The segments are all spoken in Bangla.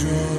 true.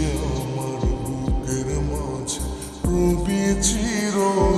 আমার বুকের মাঝে রবি চিরদিন